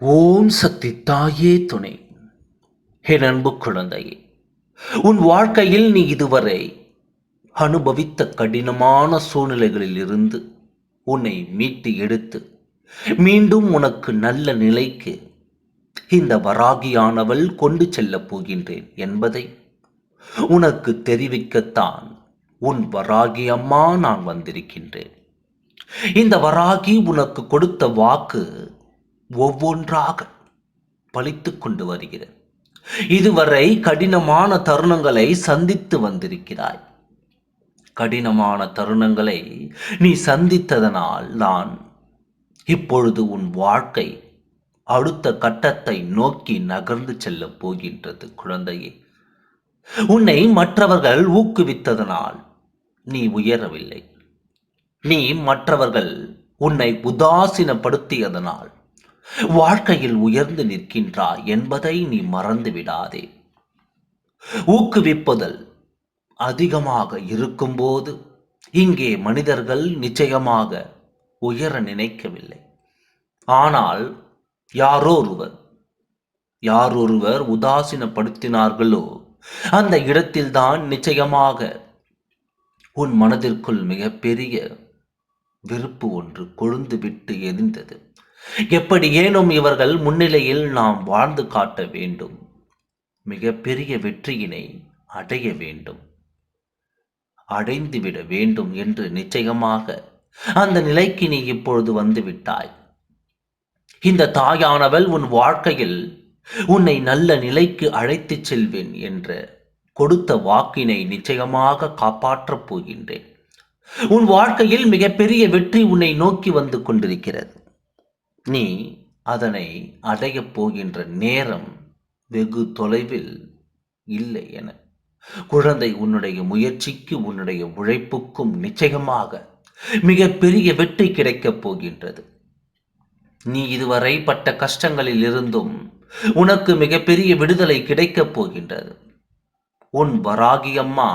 ஓம் சக்தி தாயே துணை. என் அன்பு குழந்தையே உன் வாழ்க்கையில் நீ இதுவரை அனுபவித்த கடினமான சூழ்நிலைகளில் இருந்து உன்னை மீட்டு எடுத்து மீண்டும் உனக்கு நல்ல நிலைக்கு இந்த வராகியானவள் கொண்டு செல்லப் போகின்றேன் என்பதை உனக்கு தெரிவிக்கத்தான் உன் வராகி அம்மா நான் வந்திருக்கின்றேன். இந்த வராகி உனக்கு கொடுத்த வாக்கு ஒவ்வொன்றாக பழித்து கொண்டு வருகிறது. இதுவரை கடினமான தருணங்களை சந்தித்து வந்திருக்கிறாய். கடினமான தருணங்களை நீ சந்தித்ததனால் தான் இப்பொழுது உன் வாழ்க்கை அடுத்த கட்டத்தை நோக்கி நகர்ந்து செல்லப் போகின்றது குழந்தையே. உன்னை மற்றவர்கள் ஊக்குவித்ததனால் நீ உயரவில்லை. நீ மற்றவர்கள் உன்னை உதாசீனப்படுத்தியதனால் வாழ்க்கையில் உயர்ந்து நிற்கின்றாய் என்பதை நீ மறந்து விடாதே. ஊக்குவிப்புதல் அதிகமாக இருக்கும்போது இங்கே மனிதர்கள் நிச்சயமாக உயர நினைக்கவில்லை. ஆனால் யாரோருவர் யாரொருவர் உதாசீனப்படுத்தினார்களோ அந்த இடத்தில்தான் நிச்சயமாக உன் மனதிற்குள் மிகப்பெரிய வெறுப்பு ஒன்று கொழுந்து விட்டு எரிந்தது. எப்படி ஏனும் இவர்கள் முன்னிலையில் நாம் வாழ்ந்து காட்ட வேண்டும்? மிகப்பெரிய வெற்றியினை அடைய வேண்டும். அடைந்துவிட வேண்டும் என்று நிச்சயமாக அந்த நிலைக்கு நீ இப்பொழுது வந்து விட்டாய் இந்த தாயானவள் உன் வாழ்க்கையில் உன்னை நல்ல நிலைக்கு அழைத்துச் செல்வேன் என்ற கொடுத்த வாக்கினை நிச்சயமாக காப்பாற்றப் போகின்றேன். உன் வாழ்க்கையில் மிகப்பெரிய வெற்றி உன்னை நோக்கி வந்து கொண்டிருக்கிறது. நீ அதனை அடையப் போகின்ற நேரம் வெகு தொலைவில் இல்லை என. குழந்தை உன்னுடைய முயற்சிக்கு உன்னுடைய உழைப்புக்கும் நிச்சயமாக மிகப்பெரிய வெற்றி கிடைக்கப் போகின்றது. நீ இதுவரை பட்ட கஷ்டங்களில் இருந்தும் உனக்கு மிகப்பெரிய விடுதலை கிடைக்கப் போகின்றது. உன் வராகி அம்மா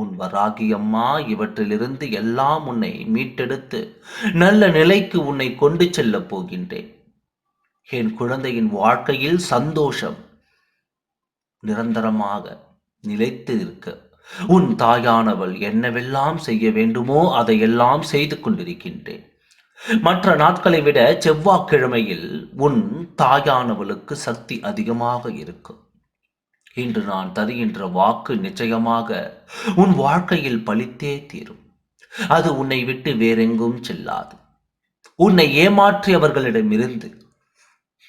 உன் வராகி அம்மா இவற்றிலிருந்து எல்லாம் உன்னை மீட்டெடுத்து நல்ல நிலைக்கு உன்னை கொண்டு செல்லப் போகின்றேன். என் குழந்தையின் வாழ்க்கையில் சந்தோஷம் நிரந்தரமாக நிலைத்து இருக்க உன் தாயானவள் என்னவெல்லாம் செய்ய வேண்டுமோ அதையெல்லாம் செய்து கொண்டிருக்கின்றேன். மற்ற நாட்களை விட செவ்வாய்க்கிழமையில் உன் தாயானவளுக்கு சக்தி அதிகமாக இருக்கும். இன்று நான் தருகின்ற வாக்கு நிச்சயமாக உன் வாழ்க்கையில் பழித்தே தீரும். அது உன்னை விட்டு வேறெங்கும் செல்லாது. உன்னை ஏமாற்றியவர்களிடமிருந்து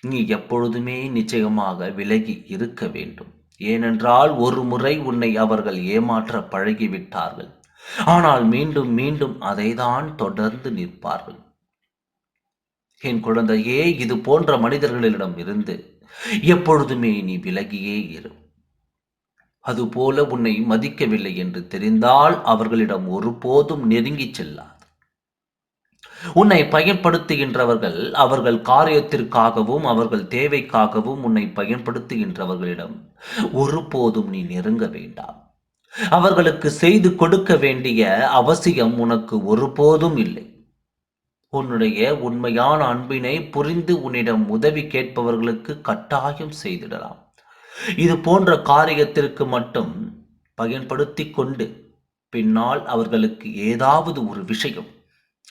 நீ எப்பொழுதுமே நிச்சயமாக விலகி இருக்க வேண்டும். ஏனென்றால் ஒரு முறை உன்னை அவர்கள் ஏமாற்ற பழகிவிட்டார்கள். ஆனால் மீண்டும் மீண்டும் அதைதான் தொடர்ந்து நிற்பார்கள். என் குழந்தையே இது போன்ற மனிதர்களிடம் இருந்து எப்பொழுதுமே நீ விலகியே இரு. அதுபோல உன்னை மதிக்கவில்லை என்று தெரிந்தால் அவர்களிடம் ஒருபோதும் நெருங்கிச் செல்லாது. உன்னை பயன்படுத்துகின்றவர்கள் அவர்கள் காரியத்திற்காகவும் அவர்கள் தேவைக்காகவும் உன்னை பயன்படுத்துகின்றவர்களிடம் ஒருபோதும் நீ நெருங்க வேண்டாம். அவர்களுக்கு செய்து கொடுக்க வேண்டிய அவசியம் உனக்கு ஒருபோதும் இல்லை. உன்னுடைய உண்மையான அன்பினை புரிந்து உன்னிடம் உதவி கேட்பவர்களுக்கு கட்டாயம் செய்திடலாம். இது போன்ற காரியத்திற்கு மட்டும் பயன்படுத்தி கொண்டு பின்னால் அவர்களுக்கு ஏதாவது ஒரு விஷயம்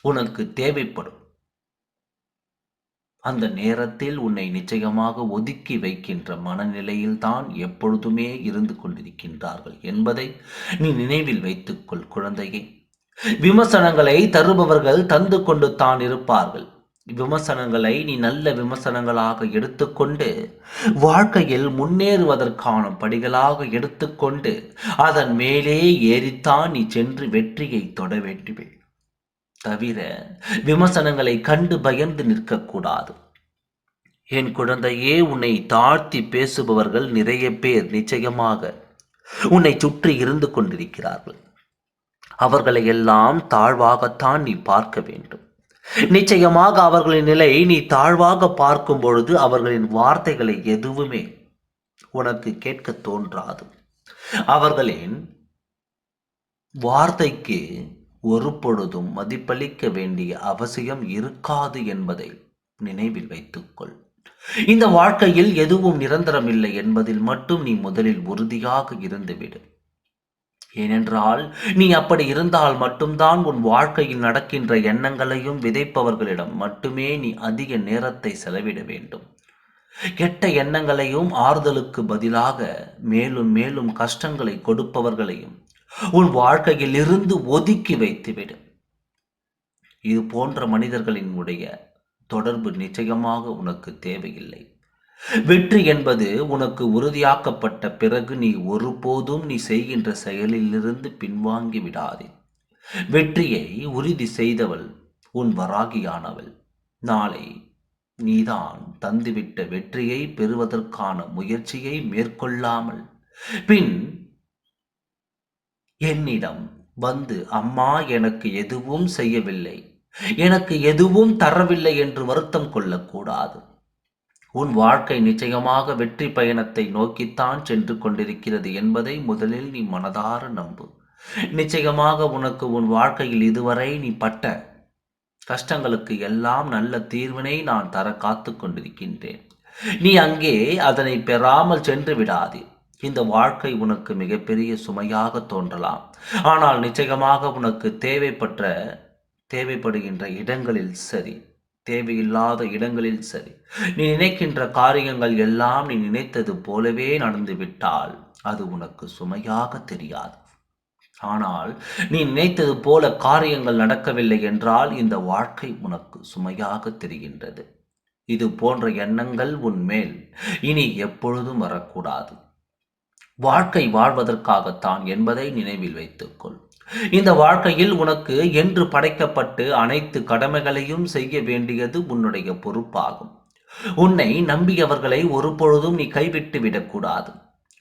உனக்கு தேவைப்படும். அந்த நேரத்தில் உன்னை நிச்சயமாக ஒதுக்கி வைக்கின்ற மனநிலையில் தான் எப்பொழுதுமே இருந்து கொண்டிருக்கின்றார்கள் என்பதை நீ நினைவில் வைத்துக்கொள் குழந்தையே. விமர்சனங்களை தருபவர்கள் தந்து கொண்டு தான் இருப்பார்கள். விமர்சனங்களை நீ நல்ல விமர்சனங்களாக எடுத்துக்கொண்டு வாழ்க்கையில் முன்னேறுவதற்கான படிகளாக எடுத்துக்கொண்டு அதன் மேலே ஏறித்தான் நீ சென்று வெற்றியை தொட வேண்டுமே. தவிர விமர்சனங்களை கண்டு பயந்து நிற்கக்கூடாது. என் குழந்தையே உன்னை தாழ்த்தி பேசுபவர்கள் நிறைய பேர் நிச்சயமாக உன்னை சுற்றி இருந்து கொண்டிருக்கிறார்கள். அவர்களை எல்லாம் தாழ்வாகத்தான் நீ பார்க்க வேண்டும். நிச்சயமாக அவர்களின் நிலை நீ தாழ்வாக பார்க்கும் பொழுது அவர்களின் வார்த்தைகளை எதுவுமே உனக்கு கேட்க தோன்றாது. அவர்களின் வார்த்தைக்கு ஒரு பொழுதும் மதிப்பளிக்க வேண்டிய அவசியம் இருக்காது என்பதை நினைவில் வைத்துக்கொள். இந்த வாழ்க்கையில் எதுவும் நிரந்தரமில்லை என்பதில் மட்டும் நீ முதலில் உறுதியாக இருந்துவிடு. ஏனென்றால் நீ அப்படி இருந்தால் மட்டும்தான் உன் வாழ்க்கையில் நடக்கின்ற எண்ணங்களையும் விதைப்பவர்களிடம் மட்டுமே நீ அதிக நேரத்தை செலவிட வேண்டும். கெட்ட எண்ணங்களையும் ஆறுதலுக்கு பதிலாக மேலும் மேலும் கஷ்டங்களை கொடுப்பவர்களையும் உன் வாழ்க்கையில் இருந்து ஒதுக்கி வைத்துவிடும் இது போன்ற மனிதர்களின் உடைய தொடர்பு நிச்சயமாக உனக்கு தேவையில்லை. வெற்றி என்பது உனக்கு உறுதியாக்கப்பட்ட பிறகு நீ ஒருபோதும் நீ செய்கின்ற செயலிலிருந்து பின்வாங்கி விடாதே. வெற்றியை உறுதி செய்தவள் உன் வராகியானவள். நாளை நீதான் தந்துவிட்ட வெற்றியை பெறுவதற்கான முயற்சியை மேற்கொள்ளாமல் பின் என்னிடம் வந்து அம்மா எனக்கு எதுவும் செய்யவில்லை. எனக்கு எதுவும் தரவில்லை என்று வருத்தம் கொள்ளக்கூடாது. உன் வாழ்க்கை நிச்சயமாக வெற்றி பயணத்தை நோக்கித்தான் சென்று கொண்டிருக்கிறது என்பதை முதலில் நீ மனதார நம்பு. நிச்சயமாக உனக்கு உன் வாழ்க்கையில் இதுவரை நீ பட்ட கஷ்டங்களுக்கு எல்லாம் நல்ல தீர்வினை நான் தர காத்து கொண்டிருக்கின்றேன். நீ அங்கே அதனை பெறாமல் சென்று விடாதே. இந்த வாழ்க்கை உனக்கு மிகப்பெரிய சுமையாக தோன்றலாம். ஆனால் நிச்சயமாக உனக்கு தேவைப்பட்ட தேவைப்படுகின்ற இடங்களில் சரி. தேவையில்லாத இடங்களில் சரி. நீ நினைக்கின்ற காரியங்கள் எல்லாம் நீ நினைத்தது போலவே நடந்துவிட்டால் அது உனக்கு சுமையாக தெரியாது. ஆனால் நீ நினைத்தது போல காரியங்கள் நடக்கவில்லை என்றால் இந்த வாழ்க்கை உனக்கு சுமையாக தெரிகின்றது. இது போன்ற எண்ணங்கள் உன் மேல் இனி எப்பொழுதும் வரக்கூடாது. வாழ்க்கை வாழ்வதற்காகத்தான் என்பதை நினைவில் வைத்துக்கொள். இந்த வாழ்க்கையில் உனக்கு என்று படைக்கப்பட்டு அனைத்து கடமைகளையும் செய்ய வேண்டியது உன்னுடைய பொறுப்பாகும். உன்னை நம்பியவர்களை ஒரு பொழுதும் நீ கைவிட்டு விடக்கூடாது.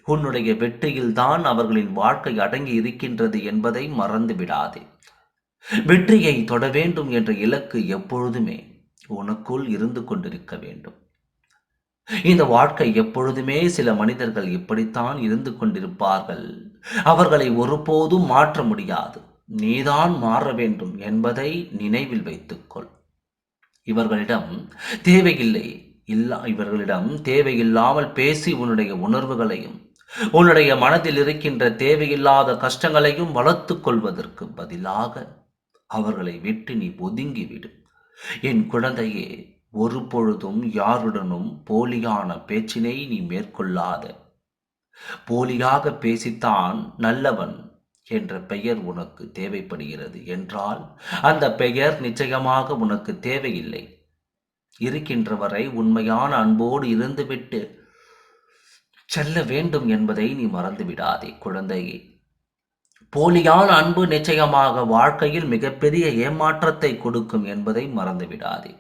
உன்னுடைய வெற்றியில்தான் அவர்களின் வாழ்க்கை அடங்கி இருக்கின்றது என்பதை மறந்து விடாதே. வெற்றியை தொட வேண்டும் என்ற இலக்கு எப்பொழுதுமே உனக்குள் இருந்து கொண்டிருக்க வேண்டும். இந்த வாழ்க்கை எப்பொழுதுமே சில மனிதர்கள் இப்படித்தான் இருந்து கொண்டிருப்பார்கள். அவர்களை ஒருபோதும் மாற்ற முடியாது. நீதான் மாற வேண்டும் என்பதை நினைவில் வைத்துக்கொள். இவர்களிடம் தேவையில்லை இல்லா இவர்களிடம் தேவையில்லாமல் பேசி உன்னுடைய உணர்வுகளையும் உன்னுடைய மனதில் இருக்கின்ற தேவையில்லாத கஷ்டங்களையும் வளர்த்து கொள்வதற்கு பதிலாக அவர்களை விட்டு நீ ஒதுங்கிவிடும் என் குழந்தையே ஒரு பொழுதும் யாருடனும் போலியான பேச்சினை நீ மேற்கொள்ளாத. போலியாக பேசித்தான் நல்லவன் என்ற பெயர் உனக்கு தேவைப்படுகிறது என்றால் அந்த பெயர் நிச்சயமாக உனக்கு தேவையில்லை. இருக்கின்ற வரை உண்மையான அன்போடு இருந்துவிட்டு செல்ல வேண்டும் என்பதை நீ மறந்துவிடாதே குழந்தையே போலியான அன்பு நிச்சயமாக வாழ்க்கையில் மிகப்பெரிய ஏமாற்றத்தை கொடுக்கும் என்பதை மறந்து விடாதே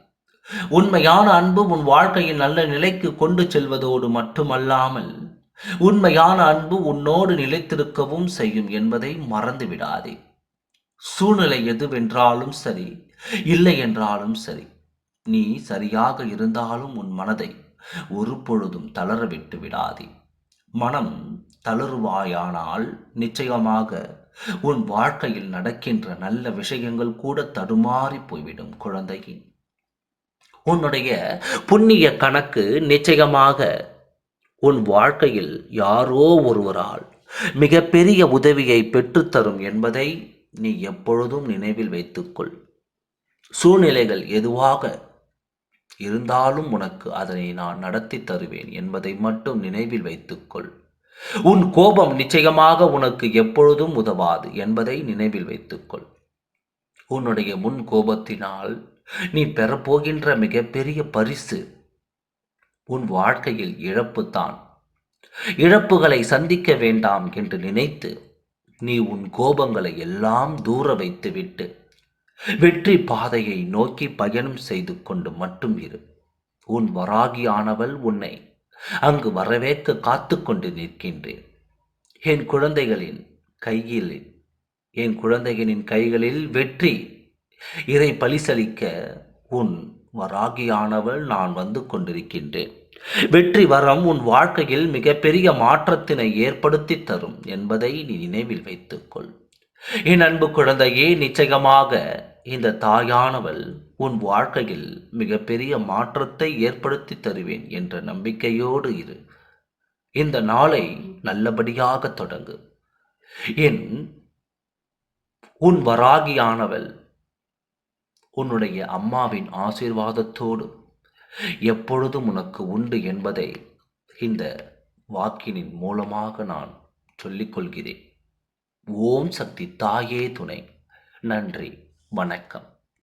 உண்மையான அன்பு உன் வாழ்க்கையில் நல்ல நிலைக்கு கொண்டு செல்வதோடு மட்டுமல்லாமல் உண்மையான அன்பு உன்னோடு நிலைத்திருக்கவும் செய்யும் என்பதை மறந்து விடாதே சூழ்நிலை எதுவென்றாலும் சரி இல்லை என்றாலும் சரி நீ சரியாக இருந்தாலும் உன் மனதை ஒரு பொழுதும் தளர விட்டு விடாதே. மனம் தளருவாயானால் நிச்சயமாக உன் வாழ்க்கையில் நடக்கின்ற நல்ல விஷயங்கள் கூட தடுமாறி போய்விடும் குழந்தையின். உன்னுடைய புண்ணிய கணக்கு நிச்சயமாக உன் வாழ்க்கையில் யாரோ ஒருவரால் மிகப்பெரிய உதவியை பெற்றுத்தரும் என்பதை நீ எப்பொழுதும் நினைவில் வைத்துக்கொள். சூழ்நிலைகள் எதுவாக இருந்தாலும் உனக்கு அதனை நான் நடத்தி தருவேன் என்பதை மட்டும் நினைவில் வைத்துக்கொள். உன் கோபம் நிச்சயமாக உனக்கு எப்பொழுதும் உதவாது என்பதை நினைவில் வைத்துக்கொள். உன்னுடைய முன் கோபத்தினால் நீ பெறப்போகின்ற மிகப்பெரிய பரிசு உன் வாழ்க்கையில் இழப்புத்தான் இழப்புகளை சந்திக்க வேண்டாம் என்று நினைத்து நீ உன் கோபங்களை எல்லாம் தூர வைத்துவிட்டு வெற்றி பாதையை நோக்கி பயணம் செய்து கொண்டு மட்டும் இரு. உன் வராகியானவள் உன்னை அங்கு வரவேற்க காத்து கொண்டு நிற்கின்றேன். என் குழந்தைகளின் கையில் என் குழந்தைகளின் கைகளில் வெற்றி இதை பலிசலிக்க உன் வராகியானவள் நான் வந்து கொண்டிருக்கின்றேன். வெற்றி வரம் உன் வாழ்க்கையில் மிகப்பெரிய மாற்றத்தினை ஏற்படுத்தி தரும் என்பதை நீ நினைவில் வைத்துக்கொள். என் அன்பு குழந்தையே நிச்சயமாக இந்த தாயானவள் உன் வாழ்க்கையில் மிகப்பெரிய மாற்றத்தை ஏற்படுத்தி தருவேன் என்ற நம்பிக்கையோடு இரு. இந்த நாளை நல்லபடியாக தொடங்கு. என் உன் வராகியானவள் உன்னுடைய அம்மாவின் ஆசீர்வாதத்தோடு எப்பொழுதும் உனக்கு உண்டு என்பதை இந்த வாக்கினின் மூலமாக நான் சொல்லிக்கொள்கிறேன். ஓம் சக்தி தாயே துணை. நன்றி. வணக்கம்.